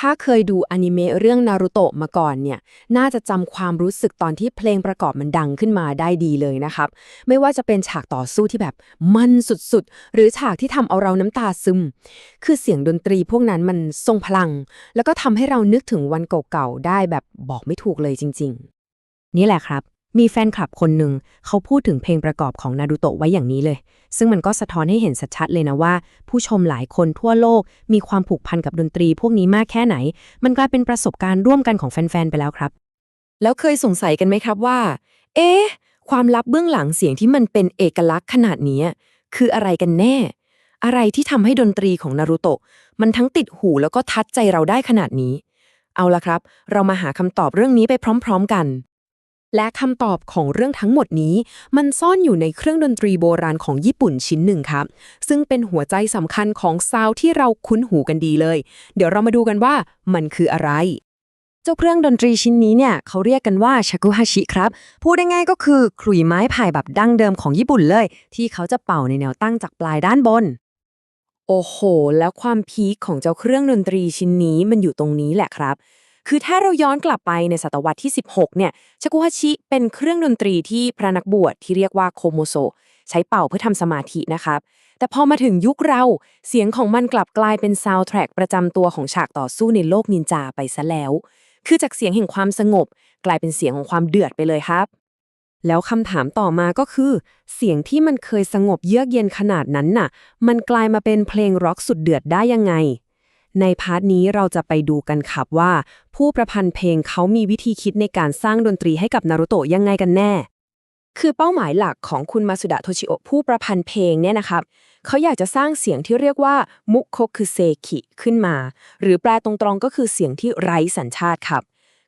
ถ้าเคยดูอนิเมะเรื่องนารูโตะมาก่อนเนี่ย น่าจะจำความรู้สึกตอนที่เพลงประกอบมันดังขึ้นมาได้ดีเลยนะครับ ไม่ว่าจะเป็นฉากต่อสู้ที่แบบมันสุดๆ หรือฉากที่ทำเอาเราน้ำตาซึม คือเสียงดนตรีพวกนั้นมันทรงพลัง แล้วก็ทำให้เรานึกถึงวันเก่าๆ ได้แบบบอกไม่ถูกเลยจริง ๆ นี่แหละครับ มีแฟนคลับคนหนึ่งเขาพูดถึงเพลงประกอบของนารูโตะไว้อย่างนี้เลย ซึ่งมันก็สะท้อนให้เห็นชัดเลยนะว่า ผู้ชมหลายคนทั่วโลก มีความผูกพันกับดนตรีพวกนี้มากแค่ไหน มันกลายเป็นประสบการณ์ร่วมกันของแฟนๆไปแล้วครับ แล้วเคยสงสัยกันไหมครับว่า เอ๊ะความลับเบื้องหลังเสียงที่มันเป็นเอกลักษณ์ขนาดนี้คืออะไรกันแน่ อะไรที่ทำให้ดนตรีของนารูโตะมันทั้งติดหูแล้วก็ทัดใจเราได้ขนาดนี้ เอาละครับ เรามาหาคำตอบเรื่องนี้ไปพร้อม ๆ กัน และคำตอบของเรื่องทั้งหมดนี้ มันซ่อนอยู่ในเครื่องดนตรีโบราณของญี่ปุ่นชิ้นหนึ่งครับ ซึ่งเป็นหัวใจสำคัญของซาวที่เราคุ้นหูกันดีเลย เดี๋ยวเรามาดูกันว่ามันคืออะไร เจ้าเครื่องดนตรีชิ้นนี้เนี่ยเขาเรียกกันว่าชากุฮาชิครับ พูดได้ง่ายก็คือขลุ่ยไม้ไผ่แบบดั้งเดิมของญี่ปุ่นเลย ที่เขาจะเป่าในแนวตั้งจากปลายด้านบน โอ้โห แล้วความพีคของเจ้าเครื่องดนตรีชิ้นนี้มันอยู่ตรงนี้แหละครับ คือถ้าเราย้อนกลับไปในศตวรรษที่ 16 เนี่ยชกุฮาชิเป็นเครื่องดนตรีที่พระนักบวชที่เรียกว่าโคโมโซ ใช้เป่าเพื่อทำสมาธินะครับ แต่พอมาถึงยุคเราเสียงของมันกลับกลายเป็นซาวด์แทร็กประจำตัวของฉากต่อสู้ในโลกนินจาไปซะแล้ว คือจากเสียงแห่งความสงบ กลายเป็นเสียงของความเดือดไปเลยครับ แล้วคำถามต่อมาก็คือ เสียงที่มันเคยสงบเยือกเย็นขนาดนั้นน่ะ มันกลายมาเป็นเพลงร็อกสุดเดือดได้ยังไง ในพาร์ทนี้เราจะไปดูกันครับว่า ผู้ประพันธ์เพลงเขามีวิธีคิดในการสร้างดนตรีให้กับนารุโตะยังไงกันแน่ คือเป้าหมายหลักของคุณมาสุดะโทชิโอผู้ประพันธ์เพลงเนี่ยนะครับ เขาอยากจะสร้างเสียงที่เรียกว่า มุโคคือเซคิขึ้นมา หรือแปลตรงๆก็คือเสียงที่ไร้สัญชาติครับ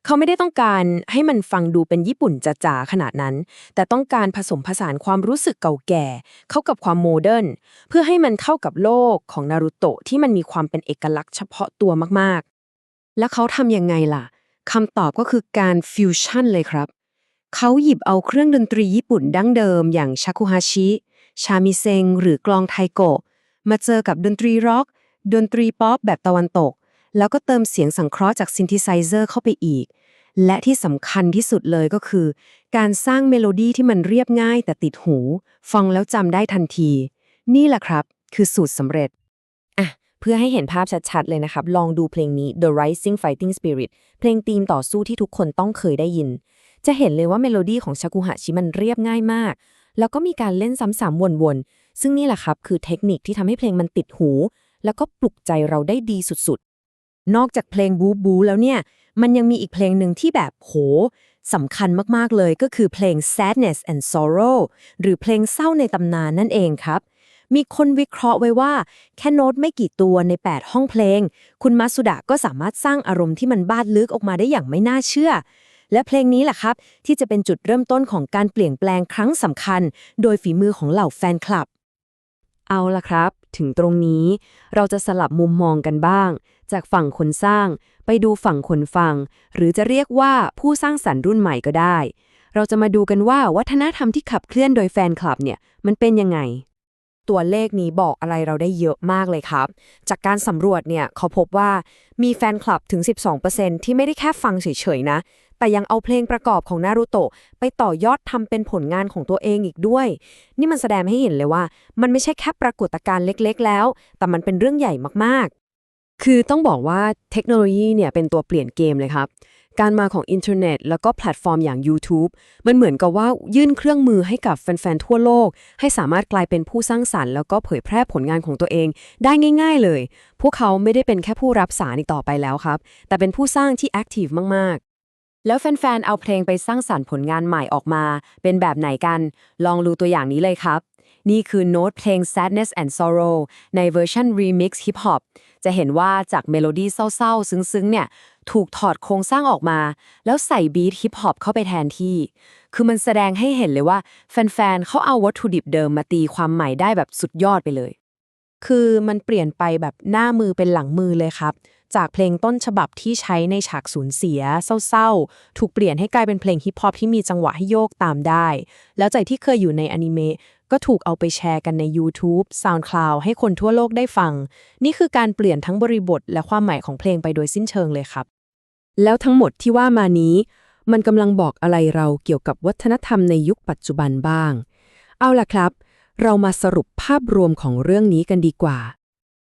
เขาไม่ได้ต้องการให้มันฟังดูเป็นญี่ปุ่นจ๋าๆขนาดนั้น แต่ต้องการผสมผสานความรู้สึกเก่าแก่ เข้ากับความโมเดิร์นเพื่อให้มันเข้ากับโลกของนารูโตะที่มันมีความเป็นเอกลักษณ์เฉพาะตัวมากๆ แล้วเขาทำยังไงล่ะคำตอบก็คือการฟิวชั่นเลยครับ เขาหยิบเอาเครื่องดนตรีญี่ปุ่นดั้งเดิม อย่างชาคุฮาชิ ชามิเซง หรือกลองไทโกะ มาเจอกับดนตรีร็อก ดนตรีป๊อปแบบตะวันตก แล้วก็เติมเสียงสังเคราะห์จากซินธิไซเซอร์เข้าไปอีก และที่สำคัญที่สุดเลยก็คือ การสร้างเมโลดี้ที่มันเรียบง่ายแต่ติดหู ฟังแล้วจำได้ทันที นี่แหละครับ คือสูตรสำเร็จอะเพื่อให้เห็นภาพชัดๆ เลยนะครับ ลองดูเพลงนี้ The Rising Fighting Spirit เพลงธีมต่อสู้ที่ทุกคนต้องเคยได้ยิน จะเห็นเลยว่าเมโลดี้ของชากุฮะชิมันเรียบง่ายมาก แล้วก็มีการเล่นซ้ำๆวนๆซึ่งนี่แหละครับคือเทคนิคที่ทำให้เพลงมันติดหู แล้วก็ปลุกใจเราได้ดีสุดๆนอกจากเพลงบู๊บูแล้วเนี่ย มันยังมีอีกเพลงหนึ่งที่แบบโหสำคัญมาก ๆ เลยก็คือเพลง Sadness and Sorrow หรือเพลงเศร้าในตำนานนั่นเองครับ มีคนวิเคราะห์ไว้ว่า แค่โน้ตไม่กี่ตัวใน 8 ห้องเพลง คุณมาสุดะก็สามารถสร้างอารมณ์ที่มันบาดลึกออกมาได้อย่างไม่น่าเชื่อ และเพลงนี้แหละครับ ที่จะเป็นจุดเริ่มต้นของการเปลี่ยนแปลงครั้งสำคัญ โดยฝีมือของเหล่าแฟนคลับ เอาล่ะครับ ถึงตรงนี้ เราจะสลับมุมมองกันบ้าง จากฝั่งคนสร้าง ไปดูฝั่งคนฟัง หรือจะเรียกว่าผู้สร้างสรรค์รุ่นใหม่ก็ได้ เราจะมาดูกันว่าวัฒนธรรมที่ขับเคลื่อนโดยแฟนคลับเนี่ยมันเป็นยังไงตัวเลขนี้บอกอะไรเราได้เยอะมากเลยครับ จากการสำรวจเนี่ยเขาพบว่ามีแฟนคลับถึง 12%ที่ไม่ได้แค่ฟังเฉยๆนะ แต่ยังเอาเพลงประกอบของนารูโตะไปต่อยอดทำเป็นผลงานของตัวเองอีกด้วย นี่มันแสดงให้เห็นเลยว่า มันไม่ใช่แค่ปรากฏการณ์เล็กๆ แล้ว แต่มันเป็นเรื่องใหญ่มากๆ คือต้องบอกว่าเทคโนโลยีเนี่ยเป็นตัวเปลี่ยนเกมเลยครับการมาของอินเทอร์เน็ตแล้วก็แพลตฟอร์มอย่าง YouTube มันเหมือนกับว่ายื่นเครื่องมือให้กับแฟน ๆ ทั่วโลก ให้สามารถกลายเป็นผู้สร้างสรรค์ แล้วก็เผยแพร่ผลงานของตัวเอง ได้ง่าย ๆ เลย พวกเขาไม่ได้เป็นแค่ผู้รับสารอีกต่อไปแล้วครับ แต่เป็นผู้สร้างที่แอคทีฟมากๆ แล้วแฟนๆ เอาเพลงไปสร้างสรรค์ผลงานใหม่ออกมา เป็นแบบไหนกัน ลองดูตัวอย่างนี้เลยครับ นี่คือโน้ตเพลง Sadness and Sorrow ในเวอร์ชัน Remix Hip Hop จะเห็นว่าจากเมโลดี้เศร้าๆ ซึ้งๆ เนี่ย ถูกถอดโครงสร้างออกมา แล้วใส่บีทฮิปฮอปเข้าไปแทนที่ คือมันแสดงให้เห็นเลยว่า แฟนๆ เขาเอาวัตถุดิบเดิมมาตีความใหม่ได้แบบสุดยอดไปเลย คือมันเปลี่ยนไปแบบหน้ามือเป็นหลังมือเลยครับ จากเพลงต้นฉบับที่ใช้ในฉากสูญเสีย เศร้าๆ ถูกเปลี่ยนให้กลายเป็นเพลงฮิปฮอปที่มีจังหวะให้โยกตามได้ แล้วใจที่เคยอยู่ในอนิเมะก็ถูกเอาไปแชร์กันใน YouTube SoundCloud ให้คนทั่วโลกได้ฟัง นี่คือการเปลี่ยนทั้งบริบทและความหมายของเพลงไปโดยสิ้นเชิงเลยครับ แล้วทั้งหมดที่ว่ามานี้ มันกำลังบอกอะไรเราเกี่ยวกับวัฒนธรรมในยุคปัจจุบันบ้าง เอาล่ะครับ เรามาสรุปภาพรวมของเรื่องนี้กันดีกว่า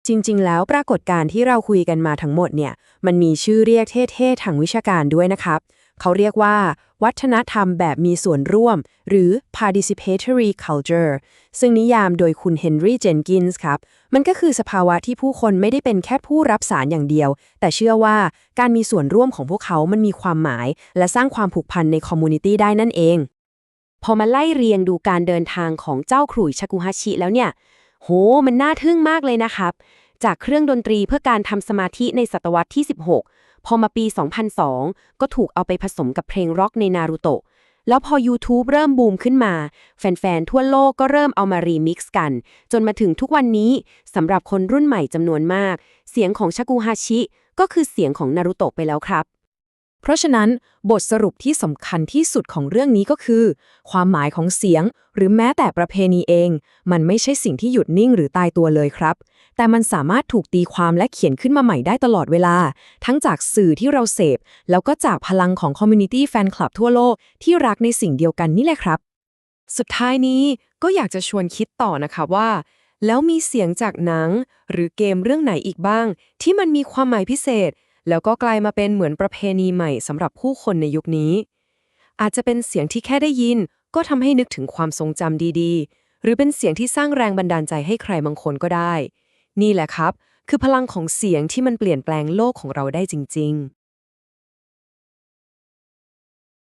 จริง ๆ แล้วปรากฏการณ์ที่เราคุยกันมาทั้งหมดเนี่ย มันมีชื่อเรียกเท่ๆทางวิชาการด้วยนะครับ เขาเรียกว่า วัฒนธรรมแบบมีส่วนร่วม หรือ participatory culture ซึ่งนิยามโดยคุณเฮนรี่เจนกินส์ครับ มันก็คือสภาวะที่ผู้คนไม่ได้เป็นแค่ผู้รับสารอย่างเดียว แต่เชื่อว่าการมีส่วนร่วมของพวกเขามันมีความหมาย และสร้างความผูกพันในคอมมูนิตี้ได้นั่นเอง พอมาไล่เรียงดูการเดินทางของเจ้าขลุ่ยชากุฮาชิแล้วเนี่ย โห มันน่าทึ่งมากเลยนะครับ จากเครื่องดนตรีเพื่อการทำสมาธิในศตวรรษที่ 16 พอมาปี 2002 ก็ถูกเอาไปผสมกับเพลงร็อกในนารูโตะ แล้วพอ YouTube เริ่มบูมขึ้นมา แฟน ๆ ทั่วโลกก็เริ่มเอามารีมิกซ์กัน จนมาถึงทุกวันนี้สำหรับคนรุ่นใหม่จำนวนมาก เสียงของชากุฮาชิ ก็คือเสียงของนารูโตะไปแล้วครับ เพราะฉะนั้นบทสรุปที่สำคัญที่สุดของเรื่องนี้ก็คือ ความหมายของเสียง หรือแม้แต่ประเพณีเอง มันไม่ใช่สิ่งที่หยุดนิ่งหรือตายตัวเลยครับ แต่มันสามารถถูกตีความและเขียนขึ้นมาใหม่ได้ตลอดเวลา ทั้งจากสื่อที่เราเสพ แล้วก็จากพลังของคอมมูนิตี้แฟนคลับทั่วโลกที่รักในสิ่งเดียวกันนี่แหละครับ สุดท้ายนี้ก็อยากจะชวนคิดต่อนะคะว่า แล้วมีเสียงจากหนัง หรือเกมเรื่องไหนอีกบ้าง ที่มันมีความหมายพิเศษ แล้วก็กลายมาเป็นเหมือนประเพณีใหม่สำหรับผู้คนในยุคนี้ อาจจะเป็นเสียงที่แค่ได้ยิน ก็ทำให้นึกถึงความทรงจำดีๆ หรือเป็นเสียงที่สร้างแรงบันดาลใจให้ใครบางคนก็ได้ นี่แหละครับ คือพลังของเสียงที่มันเปลี่ยนแปลงโลกของเราได้จริง ๆ